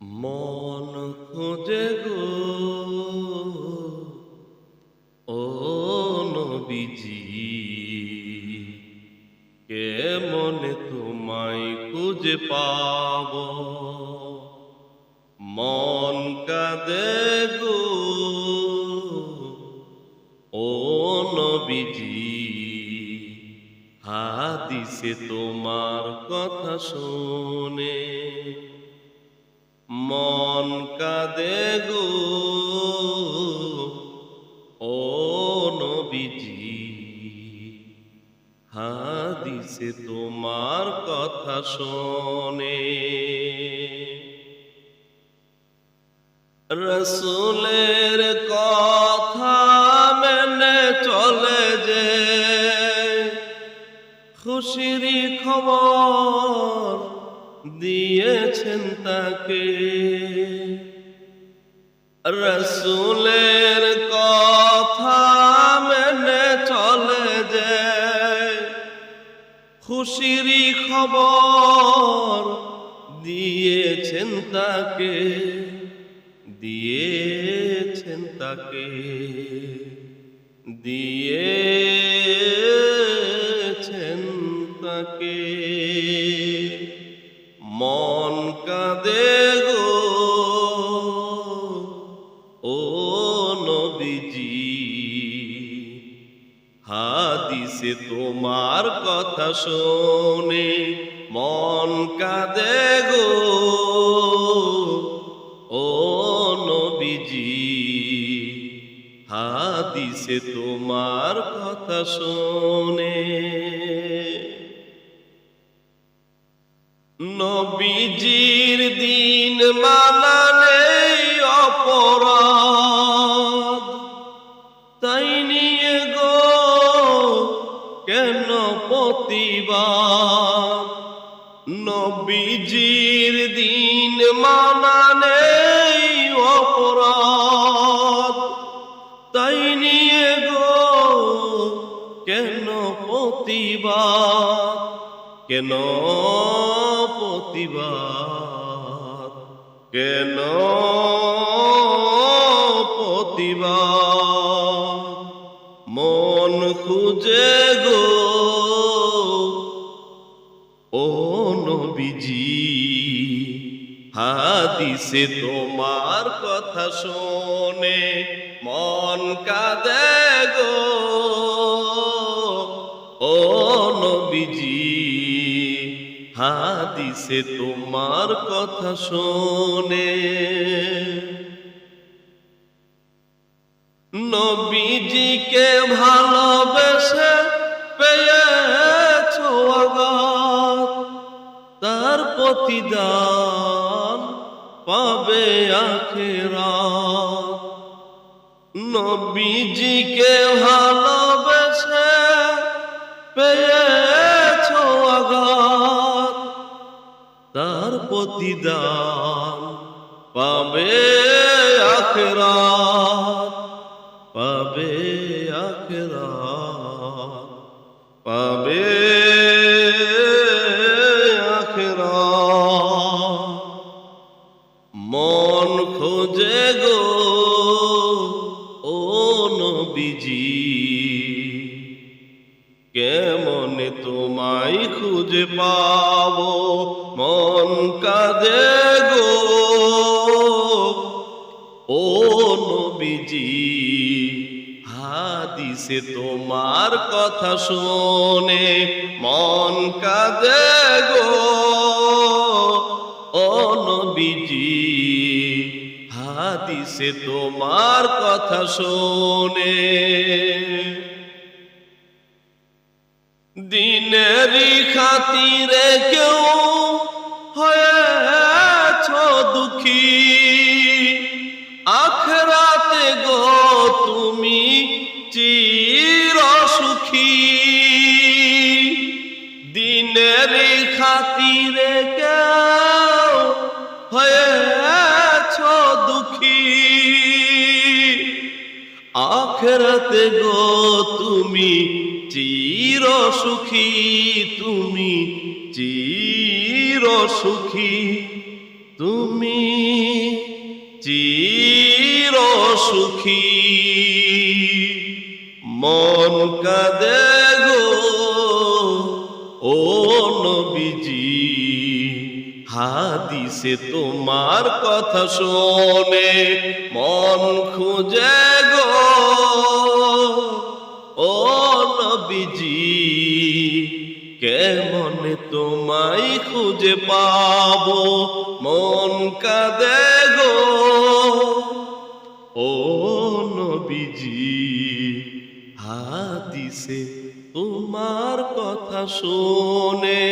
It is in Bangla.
মন খোঁজে গো। ও নবীজি, কেমনে তোমায় খুঁজে পাব? মন কাঁদে গো। ও নবীজি, হাদিসে তোমার কথা শোনে মন কাঁদে গো। ও নবীজি, হাদিসে তোমার কথা শোনে। রসুলের কথা মেনে চলে যে, খুশির খবর দিয়েছেন তাকে। রসুলের কথা মেনে চলে যে খুশির খবর দিয়েছেন তাকে দিয়েছেন তাকে দিয়েছেন তাকে। মন কাঁদে গো। ও নবীজি, হাদিসে তোমার কথা শোনে, মন কাঁদে গো। ও নবীজি, হাদিসে তোমার কথা শোনে। নবীজির দিন মানালে অপরাধ। তাই নিয়ে গো, কেন প্রতিবাদ? নবীজির দিন মানালে অপরাধ। তাই নিয়ে গো, কেন প্রতিবাদ? কেন প্রতিবাদ? কেন প্রতিবাদ? মন খুঁজে গো ও নবীজি, হাদিসে তোমার কথা শোনে, মন কাঁদে গো। হাদিসে তোমার কথা শোনে। নবীজিকে ভালোবেসে পেয়েছ তার প্রতিদান পাবে আখেরা নবীজিকে ভালোবেসে প্রতিদান পাবে আখরাত পাবে আখরাত পাবে আখরাত। মন খোঁজে গো ও নবীজি। খুঁজে পাবো, মন কাঁদে গো। ও নবীজি, হাদিসে তোমার কথা শোনে মন কাঁদে গো। ও নবীজি, হাদিসে তোমার কথা শোনে দিনেরই খাতিরে কেউ হয়েছ দুঃখী। আখরাতে গো তুমি চির সুখী। দিনেরই খাতিরে কেউ হয়েছ আখরাতে গো, তুমি চির সুখী, তুমি চির সুখী, তুমি চির সুখী। মন কাঁদে গো, ও নবীজি হাদিসে তোমার কথা শোনে, মন খুঁজে গো। ও নবীজি, কেমনে তোমায় খুঁজে পাবো? মন কাঁদে গো। ও নবীজি, হাদিসে তোমার কথা শোনে।